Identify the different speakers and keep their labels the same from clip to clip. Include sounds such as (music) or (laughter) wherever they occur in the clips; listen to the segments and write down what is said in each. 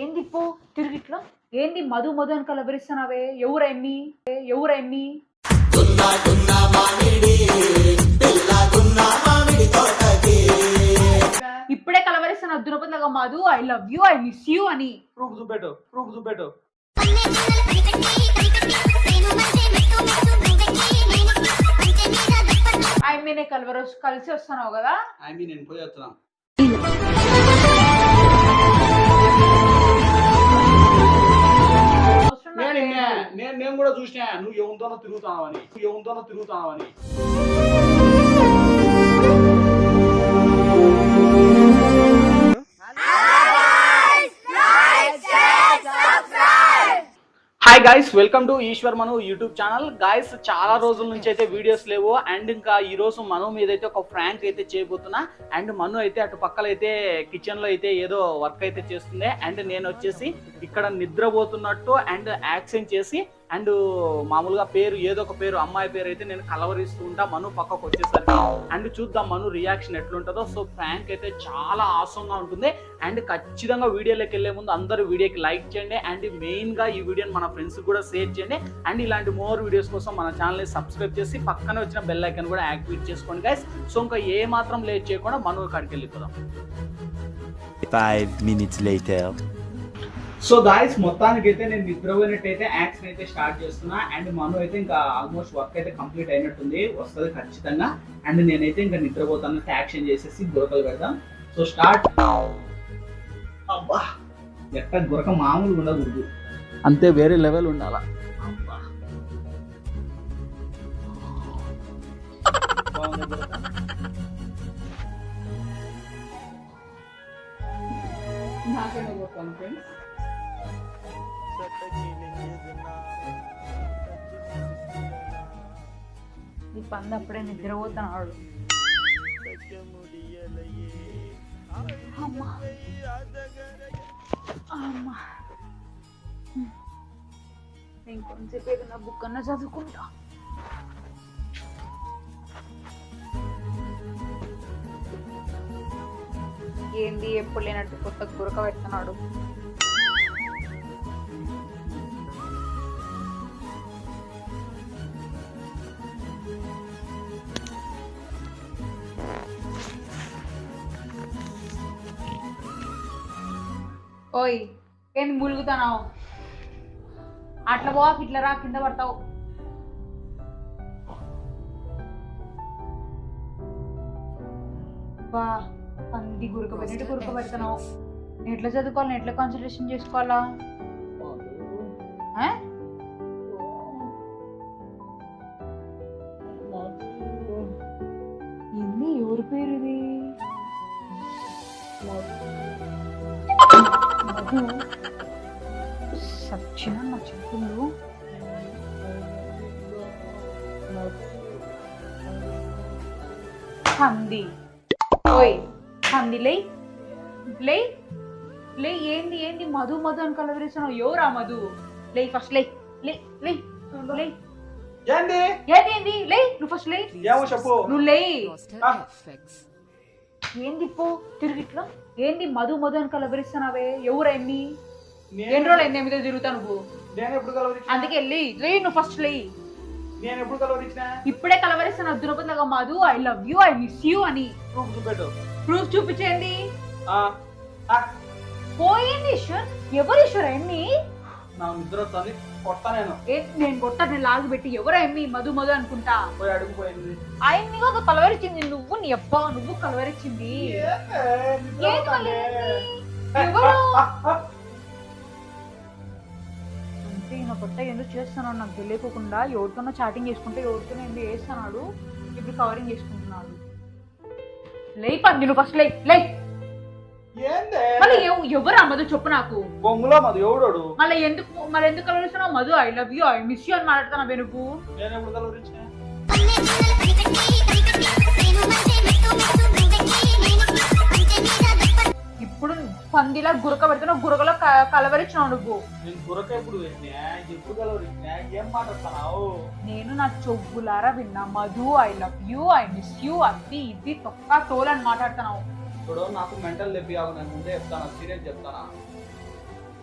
Speaker 1: ఏంది పో తిరిగిట్లా ఏంది మధు మధు అని కలవరిస్తున్నావే ఎవరెమ్మి ఎవరెమ్మి ఇప్పుడే కలవరిస్తున్నా దురపతిలాగా Madhu I love you I miss you అని
Speaker 2: ప్రూఫ్ చూపెట్టు ప్రూఫ్ చూపెట్టు
Speaker 1: ఐ మీన్ కలవర కలిసి వస్తున్నావు కదా
Speaker 2: ఐ మీన్ నేను పోయి వస్తున్నా నేను నేను కూడా చూసినా నువ్వు ఎవరితోనో తిరుగుతావని నువ్వు ఎవరితోనో తిరుగుతావని. Guys welcome to Eshwar Manu YouTube channel guys చాలా రోజుల నుంచి అయితే వీడియోస్ లేవు. అండ్ ఇంకా ఈ రోజు మను మీద అయితే ఒక ఫ్రాంక్ అయితే చేయబోతున్నా. అండ్ మను అయితే అటు పక్కల అయితే కిచెన్లో అయితే ఏదో వర్క్ అయితే చేస్తుంది. అండ్ నేను వచ్చేసి ఇక్కడ నిద్రపోతున్నట్టు అండ్ యాక్షన్ చేసి అండ్ మామూలుగా పేరు ఏదో ఒక పేరు అమ్మాయి పేరు అయితే నేను కలవరిస్తూ ఉంటా. మను పక్కకు వచ్చేసరికి అండ్ చూద్దాం మను రియాక్షన్ ఎట్లుంటుందో. సో ప్రాంక్ అయితే చాలా ఆసంగా ఉంటుంది. అండ్ ఖచ్చితంగా వీడియోలోకి వెళ్ళే ముందు అందరూ వీడియోకి లైక్ చేయండి. అండ్ మెయిన్గా ఈ వీడియోని మన ఫ్రెండ్స్ కూడా షేర్ చేయండి. అండ్ ఇలాంటి మోర్ వీడియోస్ కోసం మన ఛానల్ని సబ్స్క్రైబ్ చేసి పక్కన వచ్చిన బెల్ ఐకన్ కూడా యాక్టివేట్ చేసుకోండి గైస్ సో ఇంకా ఏ మాత్రం లేట్ చేయకుండా మనం ఇక్కడికి వెళ్ళిపోదాం.
Speaker 3: Five minutes later.
Speaker 2: So guys మొత్తానికి అయితే నేను నిద్రపోయినట్టు అయితే యాక్షన్ అయితే స్టార్ట్ చేస్తున్నా. అండ్ మను అయితే ఇంకా ఆల్మోస్ట్ వర్క్ అయితే కంప్లీట్ అయినట్టుంది. వస్తుంది ఖచ్చితంగా. అండ్ నేనైతే ఇంకా నిద్రపోతాను. యాక్షన్ చేసేసి గురకలు పెడదాం. So start. అబ్బా ఎక్కడ గురక మామూలుగా ఉండకూడదు అంతే వేరే లెవెల్ ఉండాలా? నాకేనా ఫ్రెండ్స్
Speaker 1: ఈ పంది అప్పుడే నిద్రపోతున్నాడు. అమ్మా. అమ్మా. నేను కొంచెంసేపు ఏదైనా బుక్ అన్నా చదువుకుంటా. ఏంది ఎప్పుడు లేనట్టు కొత్త గురక పెడుతున్నాడు? ఓయ్ ఏంది ములుగుతున్నావు అట్లా పో ఇట్లా రా కింద పడతావు. బా పంది గురక పెట్టినట్టు గురక పెడుతున్నావు. నేను ఎట్లా చదువుకోవాలి? ఎట్లా కాన్సన్ట్రేషన్ చేసుకోవాలా? ఏంది ఎవరి పేరు ఇది? సచ్చిన నా చెప్పులు పంది ఓయ్ పంది లే లే లే ఏంది ఏంది మధు మధు అని కలవరిస్తున్నావు ఎవరా మధు లే ఫస్ట్ లే లే లే లే
Speaker 2: ఏంది
Speaker 1: ఏంది లే నువ్వు ఫస్ట్ లే
Speaker 2: ఏమో చెప్పు
Speaker 1: నువ్వు లే ఏంది పో తిరిగిట్లా ఏంది మధు మధు అని కలవరిస్తున్నావే? ఎవరెమ్మి
Speaker 2: నేను-
Speaker 1: ఎన్ని రోజులు ఎన్ని మీద తిరుగుతా నువ్వు?
Speaker 2: నేను ఎప్పుడు కలవరించిన
Speaker 1: అందుకే వెళ్ళి. లే నువ్వు ఫస్ట్ లే.
Speaker 2: నేను ఎప్పుడు కలవరించిన
Speaker 1: ఇప్పుడే కలవరిస్తున్నా. దురపతిలాగా Madhu I love you I miss you అని.
Speaker 2: ప్రూఫ్ చూపెట్టు.
Speaker 1: ప్రూఫ్ చూపించేయండి. పోయింది ఈశ్వర్ ఎవరు ఈశ్వర్ ఎమ్మి
Speaker 2: నా నిద్ర వస్తుంది కొత్త నేను.
Speaker 1: ఏ నేను కొట్ట నేను లాగి పెట్టి ఎవరు ఎమ్మి మధు మధు అనుకుంటా?
Speaker 2: పోయి అడుగుపోయింది.
Speaker 1: ఆయన్ని కాదు కలవరిచ్చింది నువ్వు నీ అబ్బా నువ్వు కలవరిచ్చింది. ఏంటి మళ్ళీ? ఎవరు? ఈయన కొత్త ఎందుకు చేస్తున్నాడు నాకు తెలియకోకుండా ఎవరితోనో చాటింగ్ చేసుకుంటే ఎవరితోనో ఎందుకు చేస్తున్నాడు? ఇప్పుడు కవరింగ్ చేసుకుంటున్నాడు. లే పంది నువ్వు ఫస్ట్ లే లే. మళ్ళీ ఎవ- ఎవరు ఆ మధు చెప్పు నాకు?
Speaker 2: బొంగులో మాది ఎవడోడు?
Speaker 1: మళ్ళీ ఎందుకు మరి ఎందుకు కలవరిస్తున్నావు Madhu? I love you I miss you అని మాట్లాడుతున్నా నువ్వు
Speaker 2: నేను ఎప్పుడు కలవరించిన?
Speaker 1: ఇప్పుడు పందిలా గురక పెడుతున్నా గురకలో కలవరించినావు నువ్వు.
Speaker 2: నేను గురక ఎప్పుడు పెట్టినా? ఎప్పుడు కలవరించిన? ఏం మాట్లాడుతున్నావు?
Speaker 1: నేను నా చెవులారా విన్నా Madhu I love you I miss you అది ఇది తొక్క తోలని మాట్లాడుతున్నావు.
Speaker 2: ఇప్పుడు నాకు మెంటల్ తెప్పి నేను ముందే చెప్తాను సీరియస్ చెప్తానా?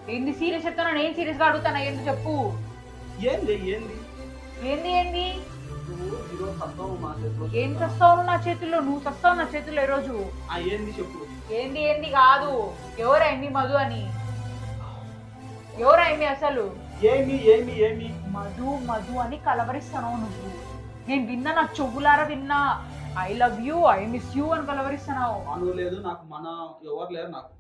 Speaker 1: ఏంది సీరియస్ చెప్తాను? నేను సీరియస్గా అడుగుతానా? ఏంది చెప్పు.
Speaker 2: ఏంది ఏంది?
Speaker 1: ఏంది ఏంది? ఏం చస్తావు నా చేతుల్లో నువ్వు చస్తావు నా చేతుల్లో ఈరోజు.
Speaker 2: ఏంది చెప్పు.
Speaker 1: ఏంది ఏంది కాదు. ఎవరైంది మధు అని? ఎవరైంది అసలు?
Speaker 2: ఏమి ఏమి ఏమి?
Speaker 1: మధు మధు అని కలవరిస్తాను నువ్వు. నేను విన్నా నా చెవులారా విన్నా. I love you I miss you అని కలవరిస్తున్నావు
Speaker 2: లేదు నాకు మన ఎవరు లేరు నాకు.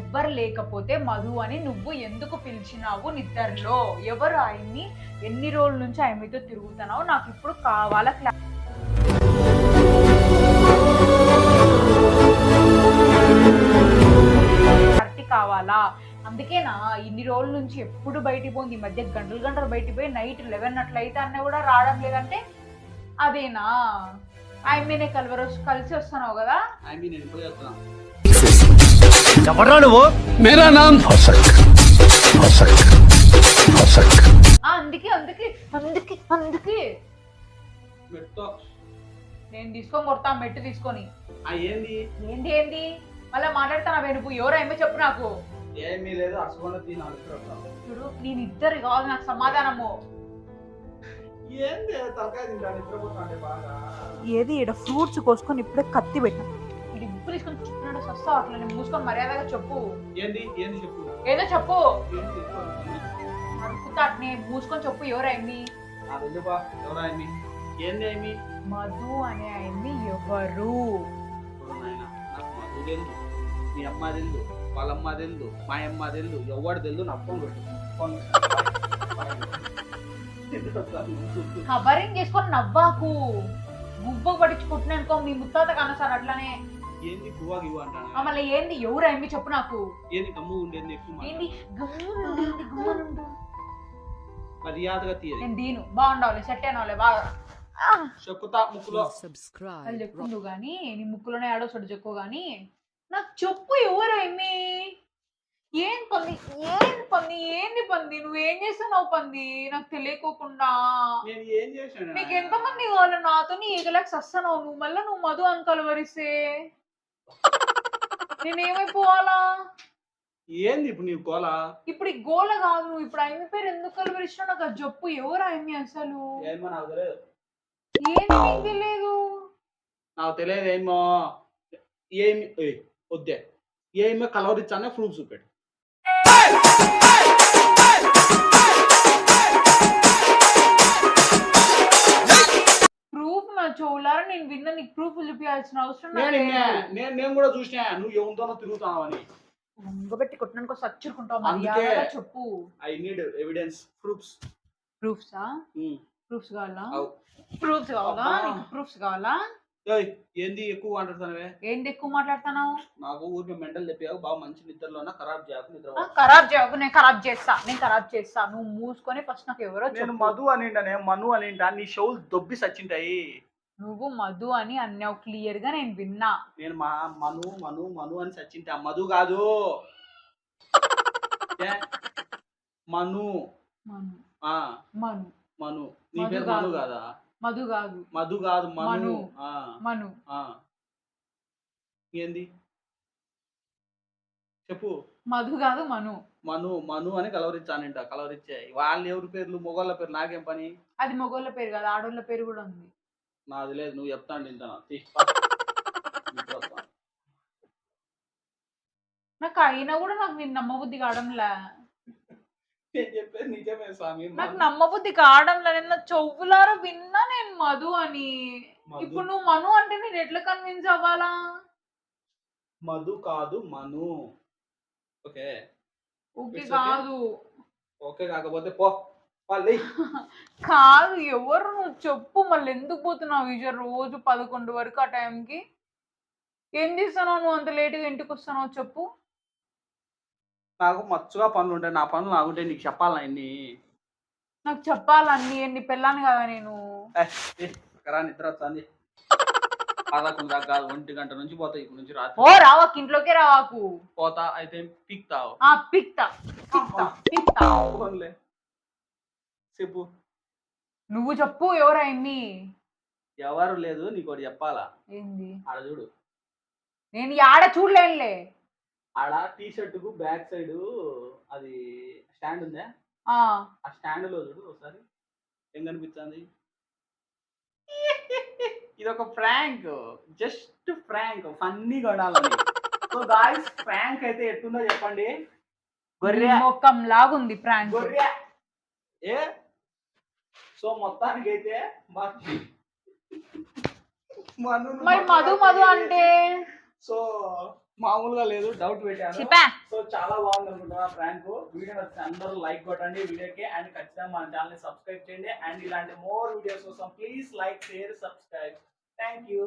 Speaker 1: ఎవ్వరు లేకపోతే మధు అని నువ్వు ఎందుకు పిలిచినావు నిద్రలో? ఎవరు ఆయన్ని ఎన్ని రోజుల నుంచి ఆయనతో తిరుగుతున్నావు? నాకు ఇప్పుడు కావాలా క్లా కావాలా? అందుకేనా రోజుల నుంచి ఎప్పుడు బయటికి పోయింది? ఈ మధ్య గంటలు గంటలు బయటికి పోయి నైట్ లెవెన్ అట్లయితే అన్న కూడా రావడం లేదంటే అదేనా? ఐ మీన్ వచ్చి కలిసి వస్తున్నావు కదా?
Speaker 2: ఐ మీన్
Speaker 3: ఎవరా నువ్వు?
Speaker 4: మేరా నామ్ ఫసక్. ఫసక్.
Speaker 1: ఫసక్. అందుకే అందుకే అందుకే అందుకే. నేను తీసుకొని కొడతా మెట్టు తీసుకొని.
Speaker 2: ఏంది?
Speaker 1: ఏంది ఏంది? మళ్ళీ మాట్లాడతాను వెనుపు ఏమో చెప్పు నాకు?
Speaker 2: ఏమీ లేదు అసలు దీని
Speaker 1: చూడు నేను ఇద్దరు కావాలి నాకు సమాధానము.
Speaker 2: ఏంది తలకాయ తింటా నిద్రపోతా అంటే బాగా.
Speaker 1: ఏది ఇక్కడ ఫ్రూట్స్ కోసుకొని ఇప్పుడే కత్తి పెట్టా ఇది ఉప్పు తీసుకొని చుట్టినట్టు వస్తావు అట్లా నేను మూసుకొని మర్యాదగా చెప్పు.
Speaker 2: ఏంది ఏంది చెప్పు?
Speaker 1: ఏదో చెప్పు? అడుగుతా అట్నే మూసుకొని చెప్పు ఎవరైంది
Speaker 2: ఆ వెళ్ళు బా ఎవరా ఏమి ఏంది ఏమి
Speaker 1: మధు అనే ఆయన్ని ఎవరు?
Speaker 2: నాయనా, నాకు మధు మీ అమ్మ తెలుదు. వాళ్ళ అమ్మ తెలుదు మా అమ్మ తెలుదు ఎవడు తెలుదు నా ఫోన్
Speaker 1: కవరింగ్ చేసుకొని నవ్వాకు. గుబ్బ పడించుకుంటున్నా అనుకో మీ ముత్తాత కన్నా సార్ అట్లానే.
Speaker 2: ఏంది గువ్వా గివ్వ అంటాను?
Speaker 1: మళ్ళీ ఏంది ఎవరైంది చెప్పు నాకు.
Speaker 2: ఏంది గమ్ము ఉండేది ఎక్కువ.
Speaker 1: ఏంది.
Speaker 2: మర్యాదగా తీయదు.
Speaker 1: నేను దీను. బాగుండాలి సెట్ అయినవాళ్ళే బాగా.
Speaker 2: చెక్కుతా ముక్కులో.
Speaker 1: వాళ్ళు చెప్పుండు గాని నీ ముక్కులోనే ఆడో చెక్కు గాని. నాకు చెప్పు ఎవరైంది ఏం పంది? ఏం పంది? ఏంది పంది? నువ్వేం చేస్తున్నావు పంది? నాకు తెలియకోకుండా.
Speaker 2: నేను ఏం చేశాను
Speaker 1: నీకు ఎంతమంది కావాలి నాతో నీ ఈగలకు సస్తున్నావు నువ్వు మళ్ళీ నువ్వు మధు అని కలవరిస్తే నేనేమైపోవాలా?
Speaker 2: ఏంది ఇప్పుడు నీ గోల?
Speaker 1: ఇప్పుడు ఈ గోల కాదు. నువ్వు ఇప్పుడు ఆయన పేరు ఎందుకు కలవరిచ్చినా నాకు అది చెప్పు. ఎవరు ఆయన్ని అసలు?
Speaker 2: ఏమో నాకు తెలియదు.
Speaker 1: ఏంది నీకు తెలియదు?
Speaker 2: నాకు తెలియదు ఏమో ఏమి వద్దే ఏమో కలవరిచ్చానే ప్రూఫ్ చూపెట్టు.
Speaker 1: ప్రూఫ్ నా చెవులారా? నేను విన్న నీకు ప్రూఫ్ చూపించాల్సిన అవసరం
Speaker 2: నేను
Speaker 1: నాకు. లేదు.
Speaker 2: నేను నేను కూడా చూసినా నువ్వు ఎవరితోనో తిరుగుతావు అని
Speaker 1: వంగబెట్టి కొట్టడానికి సచ్చుకుంటావు
Speaker 2: అందుకే.
Speaker 1: మర్యాదగా చెప్పు.
Speaker 2: I need evidence proofs?
Speaker 1: ప్రూఫ్సా proofs కావాలా?
Speaker 2: అవు.
Speaker 1: ప్రూఫ్స్ కావాలా?
Speaker 2: అబ్బా.
Speaker 1: నీకు ప్రూఫ్స్ కావాలా?
Speaker 2: ఏంది ఎక్కువ మాట్లాడుతానవే
Speaker 1: ఏంది ఎక్కువ మాట్లాడుతున్నావు?
Speaker 2: నాకు ఊరికే మెంటల్ చెప్పావు బాగా మంచి నిద్రలోన ఖరాబ్ చేయకు నిద్ర
Speaker 1: ఖరాబ్ చేయకు నేను ఖరాబ్ చేస్తా నేను ఖరాబ్ చేస్తా. నువ్వు మూసుకొని ఫస్ట్ నాకు ఎవరో
Speaker 2: నేను మధు అనిండనే మను అనింటా నీ షోలు దొబ్బి సచ్చింటాయి.
Speaker 1: నువ్వు మధు అని అన్నావు క్లియర్గా నేను విన్నా.
Speaker 2: నేను మా మను మను మను అని సచ్చింటా. మధు కాదు? మను.
Speaker 1: మను. మను.
Speaker 2: మను. నీ పేరు. మను కాదా?
Speaker 1: మధు కాదు.
Speaker 2: మధు కాదు మను.
Speaker 1: మను.
Speaker 2: ఆ,
Speaker 1: మను.
Speaker 2: ఆ. ఏంది చెప్పు.
Speaker 1: మధు కాదు మను.
Speaker 2: మను మను అని కలవరించానంట కలవరించాయి వాళ్ళ ఎవరి పేర్లు మొగోళ్ళ పేరు నాకేం పని?
Speaker 1: అది మగోళ్ళ పేరు కాదు ఆడోళ్ళ పేరు కూడా ఉంది.
Speaker 2: నాది లేదు నువ్వు చెప్తాను తింటాను తీ. నిద్ర వస్తా.
Speaker 1: నాకు అయినా కూడా నాకు నేను నమ్మబుద్ధి కావడంలే.
Speaker 2: నేను చెప్పేది నిజమే స్వామి
Speaker 1: నాకు నమ్మబుద్ధి కావడంలే. నేను నా చెవులారా విన్నా నేను మధు అని. ఇప్పుడు నువ్వు మను అంటే నేను ఎట్లా కన్విన్స్ అవ్వాలా?
Speaker 2: మధు కాదు మను. ఓకే.
Speaker 1: ఓకే. కాదు.
Speaker 2: ఓకే కాకపోతే పో (laughs)
Speaker 1: కాదు ఎవరు నువ్వు చెప్పు. మళ్ళీ ఎందుకు పోతున్నావు విజయ్ రోజు పదకొండు వరకు ఆ టైంకి ఏం చేస్తున్నావు నువ్వు? అంత లేటుగా ఇంటికి వస్తున్నావు చెప్పు.
Speaker 2: నాకు మచ్చుగా పనులు ఉంటాయి. నా పనులు నాకుంటే నీకు చెప్పాలా ఇన్ని
Speaker 1: నాకు చెప్పాలన్నీ. ఎన్ని పెళ్ళాను కదా నేను?
Speaker 2: కరా నిద్ర వస్తుంది. పదకొండు దాకా కాదు ఒంటి గంట నుంచి పోతా ఇక్కడ నుంచి రాత్రి.
Speaker 1: ఓ రావాకు ఇంట్లోకే రావాకు
Speaker 2: పోతా అయితే పీక్తావు
Speaker 1: ఆ పిక్తా. పిక్తా పిక్తా.
Speaker 2: చెప్పు.
Speaker 1: నువ్వు చెప్పు ఎవరైంది
Speaker 2: ఎవరు లేదు నీకు ఒకటి చెప్పాలా?
Speaker 1: ఏంది?
Speaker 2: ఆడ చూడు.
Speaker 1: నేను ఆడ చూడలేనులే.
Speaker 2: ఆడ టీ షర్ట్కు బ్యాక్ సైడ్ అది స్టాండ్ ఉందా?
Speaker 1: ఆ,
Speaker 2: ఆ స్టాండ్లో చూడు ఒకసారి. ఏం కనిపిస్తుంది ఇది ఒక ఫ్రాంక్. Just prank. ఫన్నీ కొనాలని సో గాయస్ ఫ్రాంక్ అయితే ఎట్టుందో చెప్పండి. గొర్రె.
Speaker 1: మొక్కం లాగుంది ప్రాంక్
Speaker 2: గొర్రె. ఏ? సో మొత్తానికి అయితే
Speaker 1: మరి మధు మధు అంటే?
Speaker 2: సో మామూలుగా లేదు డౌట్ పెట్టాను. సో చాలా బాగుంది అనుకుంటున్నా ఫ్రాంక్ వీడియో నచ్చితే అందరూ లైక్ కొట్టండి వీడియోకి. అండ్ ఖచ్చితంగా మన ఛానల్ సబ్స్క్రైబ్ చేయండి. అండ్ ఇలాంటి మోర్ వీడియోస్ కోసం please like share subscribe thank you